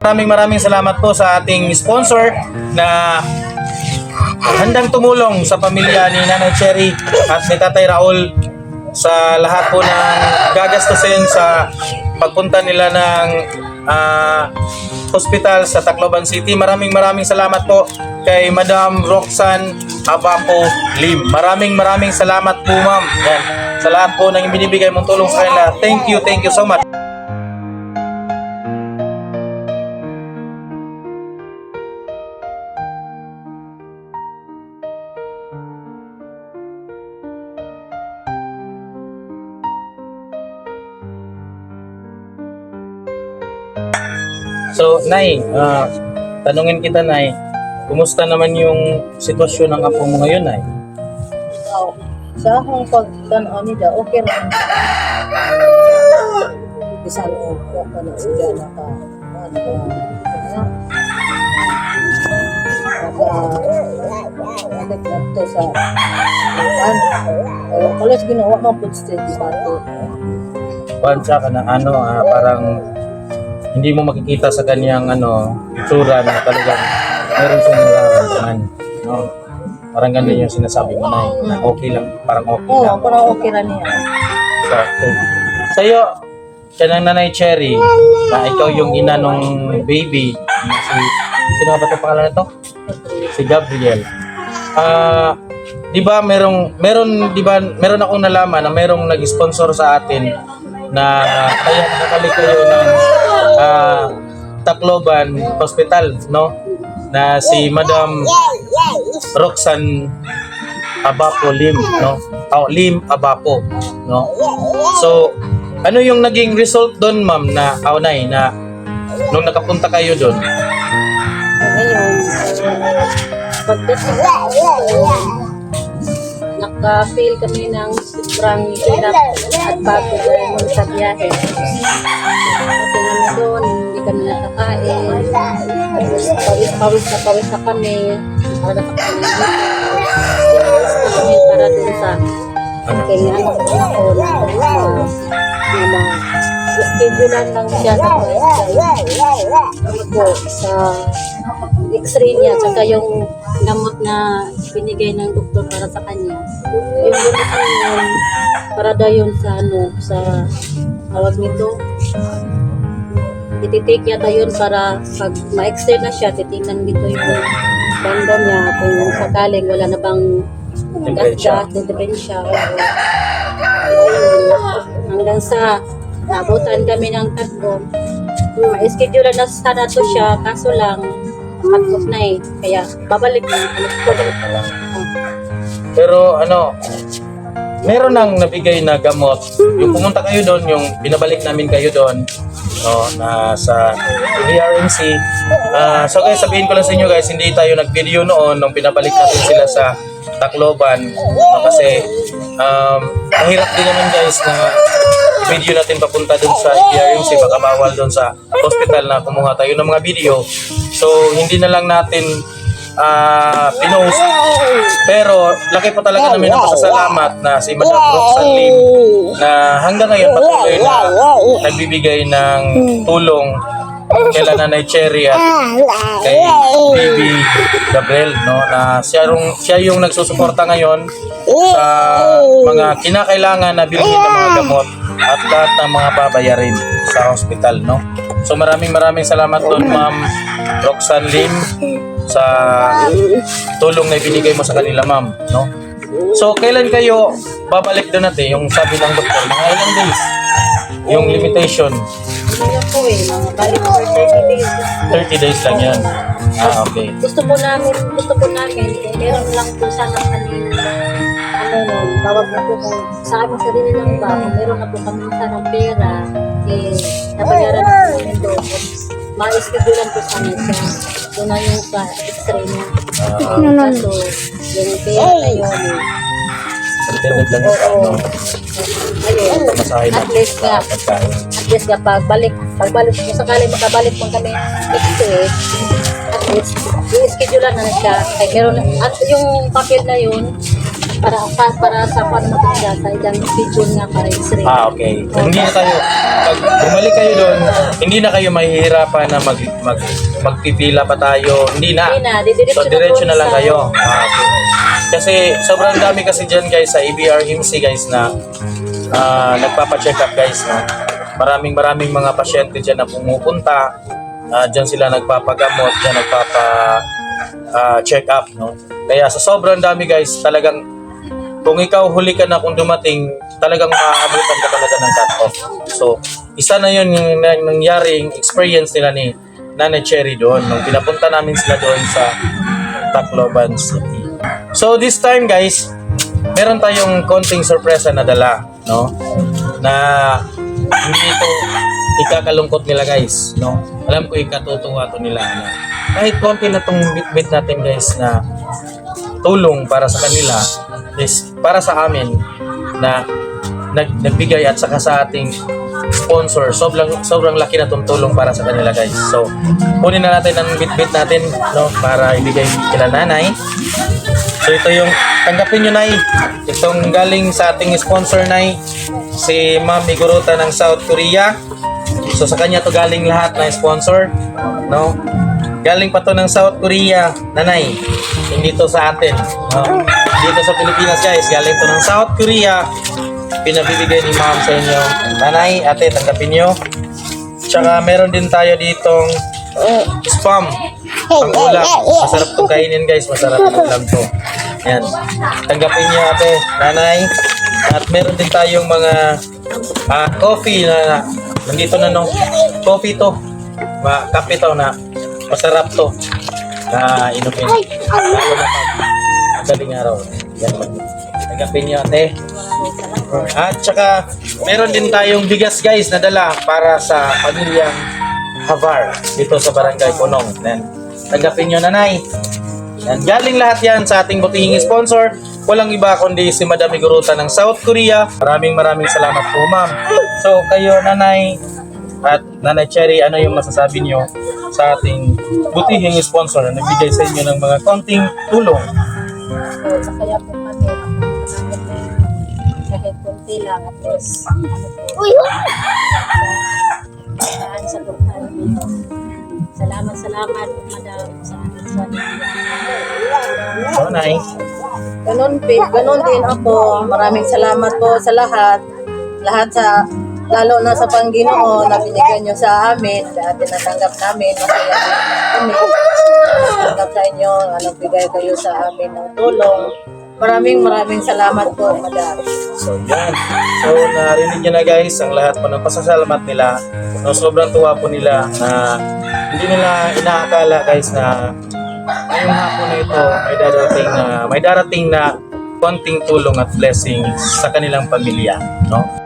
Maraming maraming salamat po sa ating sponsor na handang tumulong sa pamilya ni Nanay Cherry at ni Tatay Raul sa lahat po ng gagastusin sa pagpunta nila ng ah, hospital sa Tacloban City. Maraming maraming salamat po kay Madam Roxanne Abapo Lim. Maraming maraming salamat po ma'am. Yan. Sa lahat po ng binibigay mong tulong sa kanila. Thank you, thank you so much. So, Nay, ah, tanungin kita, Nay. Kumusta naman yung sitwasyon ng apo mo ngayon, Nay? Oh, sa akong pagtanaw nila, okay lang. Bisan o ko pa na ano na naka nagkat na to sa kan o kalas ginawa man pud sa di bato Pansa ka ng ano, ah, parang hindi mo makikita sa kanyang ano, itsura na talagang meron siyang nararamdaman. No? Parang ganun yung sinasabi mo, Nay, na okay lang, parang okay oo lang. parang okay ra niya Sakto. Sa'yo, siya ng nanay Cherry, na ikaw yung ina nung baby, na si, sino ba ito pangalan nito? Si Gabriel. Ah, 'di ba merong meron 'di ba meron akong nalaman na merong nag-sponsor sa atin na kaya kayo ng ah, Tacloban Hospital, no? Na si Madam Roxanne Abapo Lim, no? Oh, Lim Abapo, no? So, ano yung naging result doon, ma'am, na aunay na nung nakapunta kayo doon? ngayon pagdating naka-feel kami ng sobrang hirap at bago mo sa biyahe. Kami nakakain. Tapos pawis-pawis na pawis na kami. Para nakakain kami para doon sa kay anak ko na ko na na na schedulean lang siya ano po sa x-ray niya tsaka yung gamot na binigay ng doktor para sa kanya yung gamot na yun para daw yun sa ano sa tawag nito ititake yata yun para pag ma-x-ray na siya titingnan dito yung banda niya kung sakaling wala na bang gasgas, depresya hanggang sa nabutan kami ng tatlo. Ma-schedule na sana to siya kaso lang cut-off na eh. Kaya babalik na alas ko Pero ano, meron nang nabigay na gamot. Yung pumunta kayo doon, yung binabalik namin kayo doon, no, na sa ERMC. Ah, so guys, sabihin ko lang sa inyo guys, hindi tayo nag-video noon nung binabalik natin sila sa Tacloban. No, kasi um, mahirap din naman guys na video natin papunta doon sa ERMC, baka bawal doon sa hospital na kumuha tayo ng mga video. So, hindi na lang natin ah pinost. Pero laki po talaga namin ang pasasalamat na si Madam Roxanne Lim na hanggang ngayon patuloy na nagbibigay ng tulong kay Nanay Cherry at kay Baby Gabriel no na siya yung siya yung nagsusuporta ngayon sa mga kinakailangan na bilhin ng mga gamot at lahat ng mga babayarin sa hospital no. So maraming maraming salamat doon Ma'am Roxanne Lim sa tulong na ibinigay mo sa kanila ma'am no. So kailan kayo babalik doon natin yung sabi ng doktor mga ilang days yung limitation Ano po eh, mga balik for 30 days. 30 days lang yan. Ah okay. Gusto po namin, gusto po namin, eh, meron lang po sana kami, ano nun, tawag na po kung sa aming sarili lang ba, kung meron na po kami sana pera, eh, nabayaran namin doon. Ma-schedule po sana siya. Doon na yung sa x-ray niya. Ah, Eh, kaso, yung pera na yun, eh, intended lang yung ano, ayun, masahe at least nga, pagkain. at least nga pagbalik, pagbalik, kung sakali makabalik man kami next week, at least, i-schedule na na siya. Kaya meron, at yung papel na yun, para para, para sa pan mo talaga sa idang video nga para Israel. Ah, okay. Hindi na kayo, pag bumalik kayo doon, hindi na kayo mahihirapan na mag, mag, magpipila pa tayo. Hindi na. Hindi na, didiretso So, na diretso na lang sa- kayo. Ah, okay. Kasi sobrang dami kasi dyan guys sa ABRMC guys na ah, nagpapacheck up guys. No? Maraming maraming mga pasyente dyan na pumupunta. Ah, dyan sila nagpapagamot, dyan nagpapa ah, check up. No? Kaya sa sobrang dami guys, talagang kung ikaw huli ka na kung dumating, talagang maaabutan ka talaga ng cut-off. So, isa na yun yung na- nangyaring experience nila ni Nanay Cherry doon. Nung pinapunta namin sila doon sa Tacloban City. So, this time guys, meron tayong konting sorpresa na dala, no? Na hindi ito ikakalungkot nila guys, no? Alam ko ikatutuwa to nila. No? Kahit konti na tong bit-bit natin guys na tulong para sa kanila is para sa amin na nag, nagbigay at saka sa ating sponsor. Sobrang sobrang laki na tong tulong para sa kanila guys. So, kunin na natin ang bit-bit natin no para ibigay kila nanay. So ito yung tanggapin nyo Nay. Itong galing sa ating sponsor Nay si Ma'am Miguruta ng South Korea. So sa kanya to galing lahat na sponsor, no? Galing pa to ng South Korea, nanay. Hindi to sa atin, no? Dito sa Pilipinas guys, galing to ng South Korea. Pinabibigay ni Ma'am sa inyo. Nanay, ate, tanggapin nyo. Tsaka meron din tayo ditong spam. Ang ulam. Masarap to kainin guys. Masarap ang ulam to. Yan. Tanggapin niyo ate, nanay. At meron din tayong mga ah, coffee na nandito na no. Coffee to. Ma, kape to na masarap to. Na inumin. Lalo na pag madaling araw. Yan. Tanggapin niyo ate. At saka meron din tayong bigas guys na dala para sa pamilyang Havar dito sa Barangay Punong. Yan. Tanggapin nyo nanay. Yan. Galing lahat yan sa ating butihing sponsor. Walang iba kundi si Madam Iguruta ng South Korea. Maraming maraming salamat po ma'am. So kayo nanay at nanay Cherry, ano yung masasabi nyo sa ating butihing sponsor na nagbigay sa inyo ng mga konting tulong? So, sa kaya po kami kahit konti lang at least ano po, saan sa bukan. Salamat, salamat, madam, sa amin sa So nay. Ganun, ganun din ako. Maraming salamat po sa lahat. Lahat sa, lalo na sa Panginoon na binigyan nyo sa amin. Dahil tinatanggap namin. Masaya kami. Tanggap sa inyo. Anong bigay kayo sa amin ng tulong. Maraming maraming salamat po, madam. So, yan. So, narinig nyo na guys, ang lahat po ng pasasalamat nila. No, sobrang tuwa po nila na hindi nila inaakala guys na ngayong hapon na ito may darating na may darating na konting tulong at blessing sa kanilang pamilya, no?